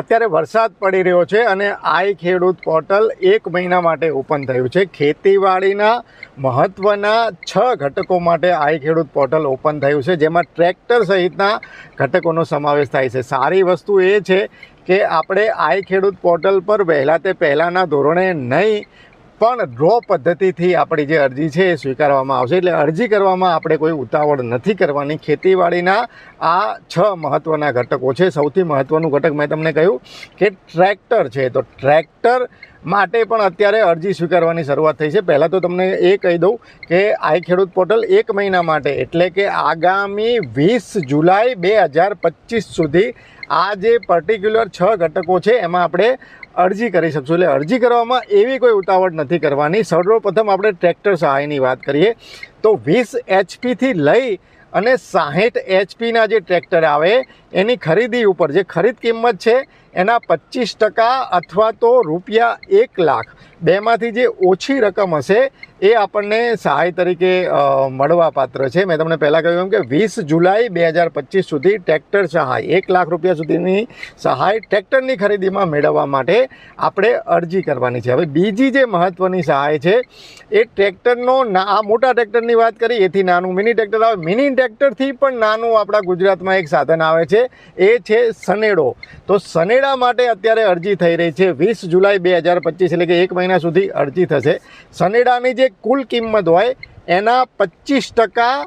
અત્યારે વરસાદ પડી રહ્યો છે અને આઈ ખેડૂત પોર્ટલ એક મહિના માટે ઓપન થયું છે. ખેતીવાડીના મહત્ત્વના છ ઘટકો માટે આઈ ખેડૂત પોર્ટલ ઓપન થયું છે, જેમાં ટ્રેક્ટર સહિતના ઘટકોનો સમાવેશ થાય છે. સારી વસ્તુ એ છે કે આપણે આઈ ખેડૂત પોર્ટલ પર વહેલા તે પહેલાંના ધોરણે નહીં પણ ડ્રો પદ્ધતિથી આપણી જે અરજી છે એ સ્વીકારવામાં આવશે. એટલે અરજી કરવામાં આપણે કોઈ ઉતાવળ નથી કરવાની. ખેતીવાડીના આ છ મહત્ત્વના ઘટકો છે. સૌથી મહત્ત્વનું ઘટક મેં તમને કહ્યું કે ટ્રેક્ટર છે. તો ટ્રેક્ટર માટે પણ અત્યારે અરજી સ્વીકારવાની શરૂઆત થઈ છે. પહેલાં તો તમને એ કહી દઉં કે આઈ ખેડૂત પોર્ટલ એક મહિના માટે, એટલે કે આગામી વીસ જુલાઈ બે હજાર પચીસ સુધી આ જે પર્ટિક્યુલર છ ઘટકો છે, એમાં આપણે અરજી કરી શકશું. એટલે અરજી કરવામાં એવી કોઈ ઉતાવળ નથી કરવાની. સર્વપ્રથમ આપણે ટ્રેક્ટર સહાયની વાત કરીએ. તો વીસ એચપીથી લઈ અને સાહીઠ એચપીના જે ટ્રેક્ટર આવે, એની ખરીદી ઉપર જે ખરીદ કિંમત છે એના પચીસ ટકા અથવા તો રૂપિયા એક લાખ. બેમાંથી જે ઓછી રકમ હશે, એ આપણને સહાય તરીકે મળવા મળવાપાત્ર છે. મેં તમને પહેલાં કહ્યું એમ કે વીસ જુલાઈ બે હજાર પચીસ સુધી ટ્રેક્ટર સહાય, એક લાખ રૂપિયા સુધીની સહાય ટ્રેક્ટરની ખરીદીમાં મેળવવા માટે આપણે અરજી કરવાની છે. હવે બીજી જે મહત્ત્વની સહાય છે, એ ટ્રેક્ટરનો આ મોટા ટ્રેક્ટરની વાત કરી, એથી નાનું મિની ટ્રેક્ટર આવે. મિની ટ્રેક્ટરથી પણ નાનું આપણા ગુજરાતમાં એક સાધન આવે છે, એ છે સનેડો. તો સનેડા માટે અત્યારે અરજી થઈ રહી છે. વીસ જુલાઈ બે હજાર પચીસ એટલે કે એક મહિના સુધી અરજી થશે. સનેડાની જે કુલ કિંમત હોય, એના પચીસ ટકા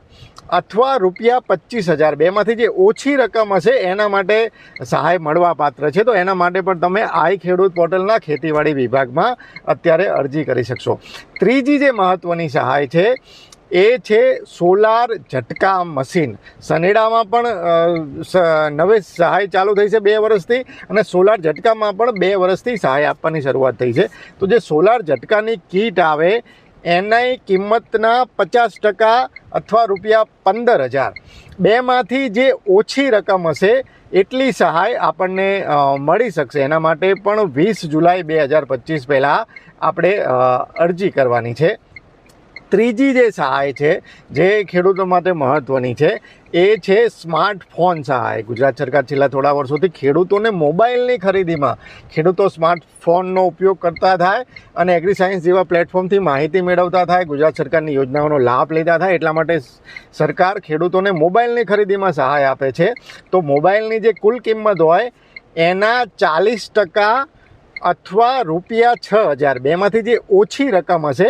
અથવા રૂપિયા પચીસ હજાર. બેમાંથી જે ઓછી રકમ હશે, એના માટે સહાય મળવા પાત્ર છે. તો એના માટે પણ તમે આઈ ખેડૂત પોર્ટલના ખેતીવાડી વિભાગમાં અત્યારે અરજી કરી શકશો. ત્રીજી જે મહત્ત્વની સહાય છે એ છે સોલાર ઝટકા મશીન. સનેડામાં પણ નવે સહાય ચાલુ થઈ છે બે વર્ષથી અને સોલાર ઝટકામાં પણ બે વર્ષથી સહાય આપવાની શરૂઆત થઈ છે. તો જે સોલાર ઝટકાની કીટ આવે એની કિંમતના પચાસ ટકા અથવા રૂપિયા પંદર હજાર. બેમાંથી જે ઓછી રકમ હશે, એટલી સહાય આપણને મળી શકશે. એના માટે પણ વીસ જુલાઈ બે હજાર પચીસ પહેલાં આપણે અરજી કરવાની છે. ત્રીજી જે સહાય છે, જે ખેડૂતો માટે મહત્ત્વની છે, એ છે સ્માર્ટફોન સહાય. ગુજરાત સરકાર છેલ્લા થોડા વર્ષોથી ખેડૂતોને મોબાઈલની ખરીદીમાં ખેડૂતો સ્માર્ટફોનનો ઉપયોગ કરતા થાય અને એગ્રી સાયન્સ જેવા પ્લેટફોર્મથી માહિતી મેળવતા થાય, ગુજરાત સરકારની યોજનાઓનો લાભ લેતા થાય, એટલા માટે સરકાર ખેડૂતોને મોબાઈલની ખરીદીમાં સહાય આપે છે. તો મોબાઈલની જે કુલ કિંમત હોય, એના ચાલીસ ટકા અથવા રૂપિયા છ હજાર. બેમાંથી જે ઓછી રકમ હશે,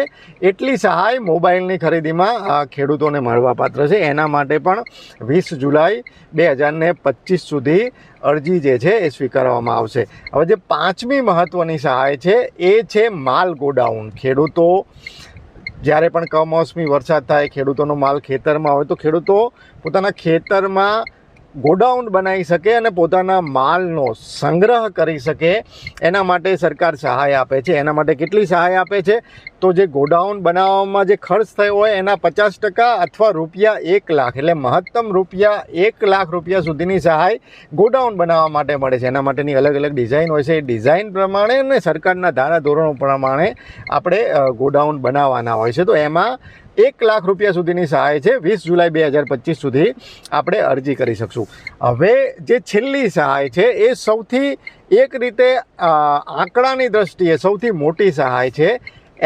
એટલી સહાય મોબાઈલની ખરીદીમાં ખેડૂતોને મળવાપાત્ર છે. એના માટે પણ વીસ જુલાઈ બે હજારને પચીસ સુધી અરજી જે છે એ સ્વીકારવામાં આવશે. હવે જે પાંચમી મહત્ત્વની સહાય છે, એ છે માલ ગોડાઉન. ખેડૂતો જ્યારે પણ કમોસમી વરસાદ થાય, ખેડૂતોનો માલ ખેતરમાં હોય, તો ખેડૂતો પોતાના ખેતરમાં ગોડાઉન બનાવી શકે અને પોતાના માલનો સંગ્રહ કરી શકે, એના માટે સરકાર સહાય આપે છે. એના માટે કેટલી સહાય આપે છે? તો જે ગોડાઉન બનાવવામાં જે ખર્ચ થયો હોય, એના પચાસ ટકા અથવા રૂપિયા એક લાખ, એટલે મહત્તમ રૂપિયા એક લાખ રૂપિયા સુધીની સહાય ગોડાઉન બનાવવા માટે મળે છે. એના માટેની અલગ અલગ ડિઝાઇન હોય છે. એ ડિઝાઇન પ્રમાણે અને સરકારના ધારા ધોરણો પ્રમાણે આપણે ગોડાઉન બનાવવાના હોય છે. તો એમાં એક લાખ રૂપિયા સુધીની સહાય છે વીસ જુલાઈ બે હજાર પચીસ સુધી આપણે અરજી કરી શકશું. હવે જે છેલ્લી સહાય છે એ સૌથી એક રીતે આંકડાની દ્રષ્ટિએ સૌથી મોટી સહાય છે.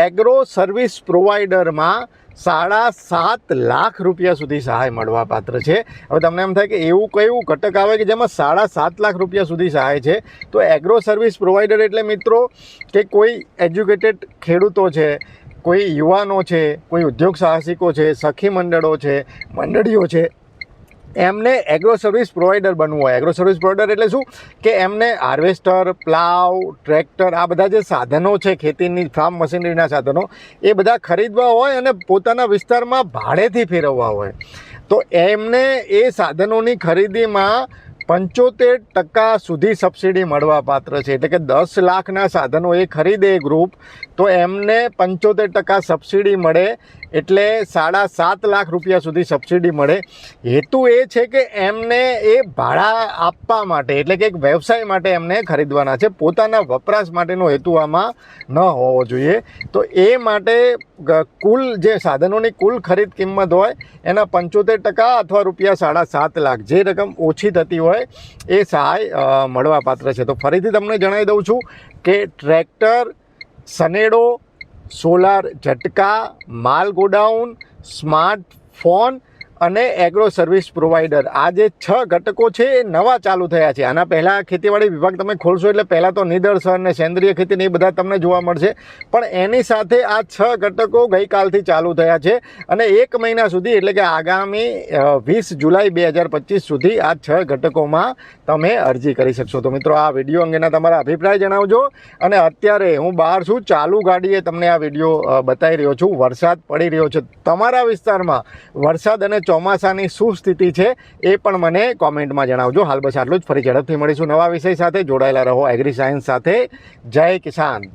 એગ્રો સર્વિસ પ્રોવાઈડરમાં સાડા સાત લાખ રૂપિયા સુધી સહાય મળવા પાત્ર છે. હવે તમને એમ થાય કે એવું કયું ઘટક આવે કે જેમાં સાડા સાત લાખ રૂપિયા સુધી સહાય છે? તો એગ્રો સર્વિસ પ્રોવાઈડર એટલે મિત્રો કે કોઈ એજ્યુકેટેડ ખેડૂતો છે કોઈ યુવાનો છે, કોઈ ઉદ્યોગ સાહસિકો છે, સખી મંડળો છે, મંડળીઓ છે, એમને એગ્રો સર્વિસ પ્રોવાઈડર બનવું હોય. એગ્રો સર્વિસ પ્રોવાઈડર એટલે શું? કે એમને હાર્વેસ્ટર પ્લાવ ટ્રેક્ટર આ બધા જે સાધનો છે, ખેતીની ફાર્મ મશીનરીના સાધનો, એ બધા ખરીદવા હોય અને પોતાના વિસ્તારમાં ભાડેથી ફેરવવા હોય. તો એમને એ સાધનોની ખરીદીમાં પંચોતેર ટકા સુધી સબસિડી મળવા પાત્ર છે. એટલે કે દસ લાખના સાધનો એ ખરીદે ગ્રુપ તો એમને પંચોતેર ટકા સબસિડી મળે એટલે સાડા સાત લાખ રૂપિયા સુધી સબસિડી મળે. હેતુ એ છે કે એમને એ ભાડા આપવા માટે, એટલે કે એક વ્યવસાય માટે એમને ખરીદવાના છે. પોતાના વપરાશ માટેનો હેતુ આમાં ન હોવો જોઈએ. તો એ માટે કુલ જે સાધનોની કુલ ખરીદ કિંમત હોય, એના પંચોતેર ટકા અથવા રૂપિયા સાડા સાત લાખ, જે રકમ ઓછી થતી હોય, એ સહાય મળવાપાત્ર છે. તો ફરીથી તમને જણાવી દઉં છું કે ટ્રેક્ટર, સનેડો સોલાર ઝટકા માલ ગોડાઉન સ્માર્ટફોન અને એગ્રો સર્વિસ પ્રોવાઈડર આ જે છ ઘટકો છે એ નવા ચાલુ થયા છે. આના પહેલાં ખેતીવાડી વિભાગ તમે ખોલશો એટલે પહેલાં તો નિદર્શન અને સેન્દ્રિય ખેતીને એ બધા તમને જોવા મળશે. પણ એની સાથે આ છ ઘટકો ગઈકાલથી ચાલુ થયા છે અને એક મહિના સુધી એટલે કે આગામી વીસ જુલાઈ બે હજાર પચીસ સુધી આ છ ઘટકોમાં તમે અરજી કરી શકશો. તો મિત્રો આ વીડિયો અંગેના તમારા અભિપ્રાય જણાવજો અને અત્યારે હું બહાર છું. ચાલુ ગાડીએ તમને આ વીડિયો બતાવી રહ્યો છું. વરસાદ પડી રહ્યો છે. તમારા વિસ્તારમાં વરસાદ અને ચોમાસાની શું સ્થિતિ છે એ પણ મને કોમેન્ટમાં જણાવજો. હાલ બસ આટલું જ. ફરી ઝડપથી મળીશું નવા વિષય સાથે. જોડાયેલા રહો એગ્રી સાયન્સ સાથે. જય કિસાન.